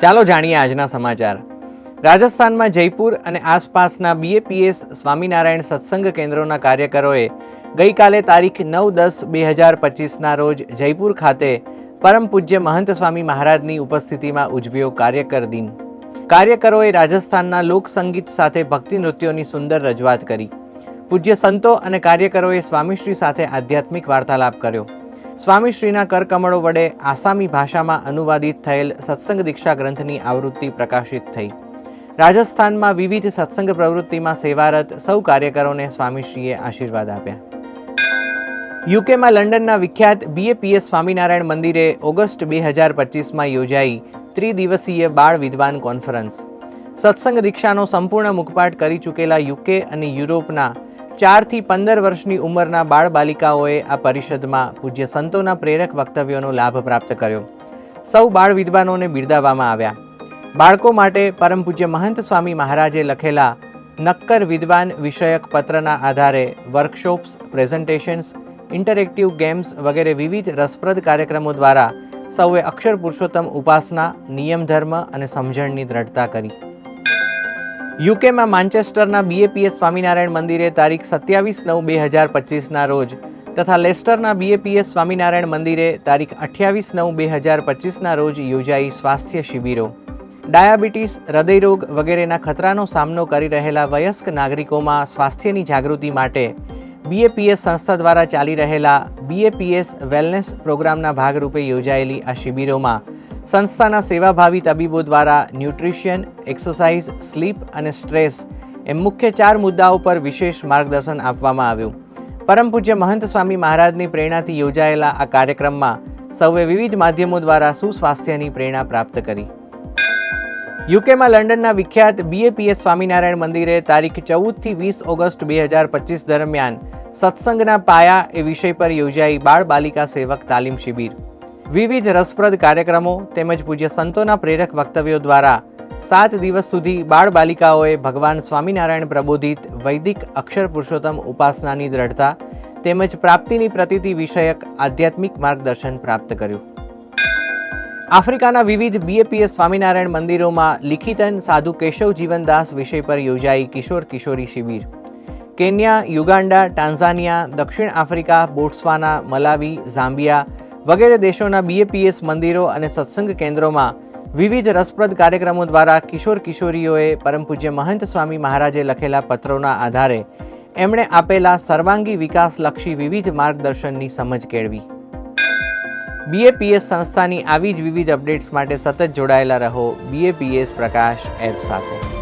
ચાલો જાણીએ આજના સમાચાર. રાજસ્થાનમાં જયપુર અને આસપાસના બીએપીએસ સ્વામિનારાયણ સત્સંગ કેન્દ્રોના કાર્યકરોએ ગઈકાલે તારીખ નવ દસ બે હજાર પચીસના રોજ જયપુર ખાતે પરમ પૂજ્ય મહંત સ્વામી મહારાજની ઉપસ્થિતિમાં ઉજવ્યો કાર્યકર દિન. કાર્યકરોએ રાજસ્થાનના લોકસંગીત સાથે ભક્તિ નૃત્યોની સુંદર રજૂઆત કરી. પૂજ્ય સંતો અને કાર્યકરોએ સ્વામીશ્રી સાથે આધ્યાત્મિક વાર્તાલાપ કર્યો. સ્વામીશ્રીના કરકમળો વડે આસામી ભાષામાં અનુવાદિત થયેલ સત્સંગ દીક્ષા ગ્રંથની આવૃત્તિ પ્રકાશિત થઈ. રાજસ્થાનમાં વિવિધ સત્સંગ પ્રવૃત્તિમાં સેવારત સૌ કાર્યકરોને સ્વામીશ્રીએ આશીર્વાદ આપ્યા. યુકેમાં લંડનના વિખ્યાત બીએપીએસ સ્વામિનારાયણ મંદિરે ઓગસ્ટ બે હજાર પચીસમાં યોજાઈ ત્રિદિવસીય બાળ વિદ્વાન કોન્ફરન્સ. સત્સંગ દીક્ષાનો સંપૂર્ણ મુખપાઠ કરી ચૂકેલા યુકે અને યુરોપના ચારથી પંદર વર્ષની ઉંમરના બાળ બાલિકાઓએ આ પરિષદમાં પૂજ્ય સંતોના પ્રેરક વક્તવ્યોનો લાભ પ્રાપ્ત કર્યો. સૌ બાળ વિદ્વાનોને બિરદાવવામાં આવ્યા. બાળકો માટે પરમ પૂજ્ય મહંત સ્વામી મહારાજે લખેલા નક્કર વિદ્વાન વિષયક પત્રના આધારે વર્કશોપ્સ, પ્રેઝન્ટેશન્સ, ઇન્ટરેક્ટિવ ગેમ્સ વગેરે વિવિધ રસપ્રદ કાર્યક્રમો દ્વારા સૌએ અક્ષર પુરુષોત્તમ ઉપાસના, નિયમ ધર્મ અને સમજણની દ્રઢતા કરી. યુકેમાં માન્ચેસ્ટરના બીએપીએસ સ્વામિનારાયણ મંદિરે તારીખ સત્યાવીસ નવ બે હજાર પચીસના રોજ તથા લેસ્ટરના બીએપીએસ સ્વામિનારાયણ મંદિરે તારીખ અઠ્યાવીસ નવ બે હજાર પચીસના રોજ યોજાઈ સ્વાસ્થ્ય શિબિરો. ડાયાબિટીસ, હૃદયરોગ વગેરેના ખતરાનો સામનો કરી રહેલા વયસ્ક નાગરિકોમાં સ્વાસ્થ્યની જાગૃતિ માટે બીએપીએસ સંસ્થા દ્વારા ચાલી રહેલા બીએપીએસ વેલનેસ પ્રોગ્રામના ભાગરૂપે યોજાયેલી આ શિબિરોમાં સંસ્થાના સેવાભાવી તબીબો દ્વારા ન્યુટ્રિશન, એક્સરસાઇઝ, સ્લીપ અને સ્ટ્રેસ એમ મુખ્ય ચાર મુદ્દાઓ પર વિશેષ માર્ગદર્શન આપવામાં આવ્યું. પરમ પૂજ્ય મહંત સ્વામી મહારાજની પ્રેરણાથી યોજાયેલા આ કાર્યક્રમમાં સૌએ વિવિધ માધ્યમો દ્વારા સુસ્વાસ્થ્યની પ્રેરણા પ્રાપ્ત કરી. યુકેમાં લંડનના વિખ્યાત બીએપીએસ સ્વામિનારાયણ મંદિરે તારીખ ચૌદથી વીસ ઓગસ્ટ બે હજાર પચીસ દરમિયાન સત્સંગના પાયા એ વિષય પર યોજાઈ બાળ બાલિકા સેવક તાલીમ શિબિર. વિવિધ રસપ્રદ કાર્યક્રમો તેમજ પૂજ્ય સંતોના પ્રેરક વક્તવ્યો દ્વારા સાત દિવસ સુધી બાળ બાલિકાઓએ ભગવાન સ્વામિનારાયણ પ્રબોધિત વૈદિક અક્ષર પુરુષોત્તમ ઉપાસનાની દ્રઢતા તેમજ પ્રાપ્તિની પ્રતિતિ વિષયક આધ્યાત્મિક માર્ગદર્શન પ્રાપ્ત કર્યું. આફ્રિકાના વિવિધ બીએપીએસ સ્વામિનારાયણ મંદિરોમાં લિખિતન સાધુ કેશવ જીવનદાસ વિષય પર યોજાઈ કિશોર કિશોરી શિબિર. કેન્યા યુગાન્ડા ટાન્ઝાનિયા દક્ષિણ આફ્રિકા, બોટ્સવાના, મલાવી, ઝામ્બિયા વગેરે દેશોના બીએપીએસ મંદિરો અને સત્સંગ કેન્દ્રોમાં વિવિધ રસપ્રદ કાર્યક્રમો દ્વારા કિશોર કિશોરીઓએ પરમ પૂજ્ય મહંત સ્વામી મહારાજે લખેલા પત્રોના આધારે એમણે આપેલા સર્વાંગી વિકાસલક્ષી વિવિધ માર્ગદર્શનની સમજ કેળવી. બીએપીએસ સંસ્થાની આવી જ વિવિધ અપડેટ્સ માટે સતત જોડાયેલા રહો બીએપીએસ પ્રકાશ એપ સાથે.